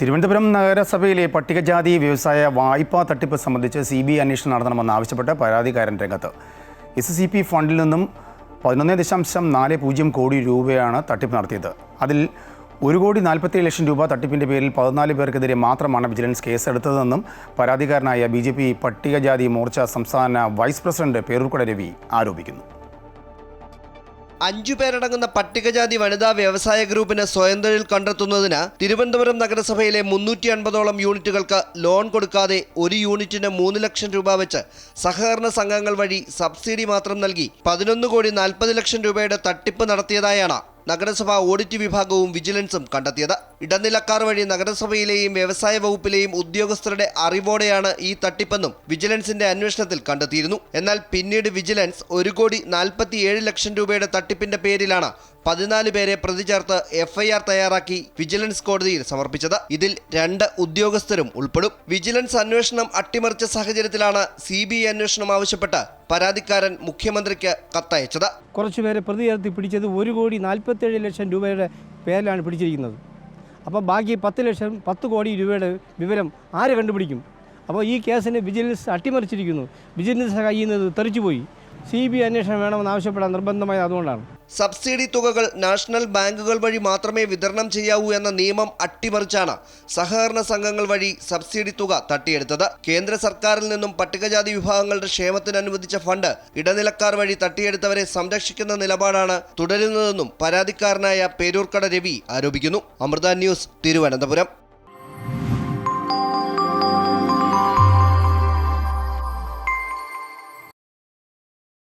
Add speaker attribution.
Speaker 1: തിരുവനന്തപുരം നഗരസഭയിലെ പട്ടികജാതി വ്യവസായ വായ്പാ തട്ടിപ്പ് സംബന്ധിച്ച് സി ബി ഐ അന്വേഷണം നടത്തണമെന്ന് ആവശ്യപ്പെട്ട് പരാതിക്കാരൻ രംഗത്ത്. എസ് സി പി ഫണ്ടിൽ നിന്നും പതിനൊന്ന് ദശാംശം നാല് പൂജ്യം കോടി രൂപയാണ് തട്ടിപ്പ് നടത്തിയത്. അതിൽ ഒരു കോടി നാൽപ്പത്തി ലക്ഷം രൂപ തട്ടിപ്പിന്റെ പേരിൽ പതിനാല് പേർക്കെതിരെ മാത്രമാണ് വിജിലൻസ് കേസെടുത്തതെന്നും പരാതിക്കാരനായ ബി ജെ പി പട്ടികജാതി മോർച്ച സംസ്ഥാന വൈസ് പ്രസിഡന്റ് പേരൂർക്കട രവി ആരോപിക്കുന്നു.
Speaker 2: അഞ്ചു പേരടങ്ങുന്ന പട്ടികജാതി വനിതാ വ്യവസായ ഗ്രൂപ്പിന് സ്വയം തൊഴിൽ കണ്ടെത്തുന്നതിന് തിരുവനന്തപുരം നഗരസഭയിലെ മുന്നൂറ്റി അൻപതോളം യൂണിറ്റുകൾക്ക് ലോൺ കൊടുക്കാതെ ഒരു യൂണിറ്റിന് മൂന്ന് ലക്ഷം രൂപ വെച്ച് സഹകരണ സംഘങ്ങൾ വഴി സബ്സിഡി മാത്രം നൽകി പതിനൊന്ന് കോടി നാൽപ്പത് ലക്ഷം രൂപയുടെ തട്ടിപ്പ് നടത്തിയതായാണ് നഗരസഭ ഓഡിറ്റ് വിഭാഗവും വിജിലൻസും കണ്ടെത്തിയത്. ഇടനിലക്കാർ വഴി നഗരസഭയിലെയും വ്യവസായ വകുപ്പിലെയും ഉദ്യോഗസ്ഥരുടെ അറിവോടെയാണ് ഈ തട്ടിപ്പെന്നും വിജിലൻസിന്റെ അന്വേഷണത്തിൽ കണ്ടെത്തിയിരുന്നു. എന്നാൽ പിന്നീട് വിജിലൻസ് ഒരു കോടി നാൽപ്പത്തിയേഴ് ലക്ഷം രൂപയുടെ തട്ടിപ്പിന്റെ പേരിലാണ് പതിനാല് പേരെ പ്രതി ചേർത്ത് എഫ്ഐആർ തയ്യാറാക്കി വിജിലൻസ് കോടതിയിൽ സമർപ്പിച്ചത്. ഇതിൽ രണ്ട് ഉദ്യോഗസ്ഥരും ഉൾപ്പെടും. വിജിലൻസ് അന്വേഷണം അട്ടിമറിച്ച സാഹചര്യത്തിലാണ് സി ബി ഐ അന്വേഷണം ആവശ്യപ്പെട്ട് പരാതിക്കാരൻ മുഖ്യമന്ത്രിക്ക് കത്തയച്ചത്.
Speaker 3: കുറച്ചുപേരെ പ്രതി ചേർത്ത് പിടിച്ചത് ഒരു കോടി നാൽപ്പത്തേഴ് ലക്ഷം രൂപയുടെ പേരിലാണ് പിടിച്ചിരിക്കുന്നത്. അപ്പോൾ ബാക്കി പത്ത് ലക്ഷം പത്ത് കോടി രൂപയുടെ വിവരം ആര് കണ്ടുപിടിക്കും? അപ്പോൾ ഈ കേസിനെ വിജിലൻസ് അട്ടിമറിച്ചിരിക്കുന്നു. വിജിലൻസ് കയ്യിൽ തെറിച്ചുപോയി. സി ബി അന്വേഷണം വേണമെന്ന് ആവശ്യപ്പെടാൻ നിർബന്ധമായത് അതുകൊണ്ടാണ്.
Speaker 2: സബ്സിഡി തുകകൾ നാഷണൽ ബാങ്കുകൾ വഴി മാത്രമേ വിതരണം ചെയ്യാവൂ എന്ന നിയമം അട്ടിമറിച്ചാണ് സഹകരണ സംഘങ്ങൾ വഴി സബ്സിഡി തുക തട്ടിയെടുത്തത്. കേന്ദ്ര സർക്കാരിൽ നിന്നും പട്ടികജാതി വിഭാഗങ്ങളുടെ ക്ഷേമത്തിന് അനുവദിച്ച ഫണ്ട് ഇടനിലക്കാർ വഴി തട്ടിയെടുത്തവരെ സംരക്ഷിക്കുന്ന നിലപാടാണ് തുടരുന്നതെന്നും പരാതിക്കാരനായ പേരൂർക്കട രവി ആരോപിക്കുന്നു. അമൃത ന്യൂസ് തിരുവനന്തപുരം.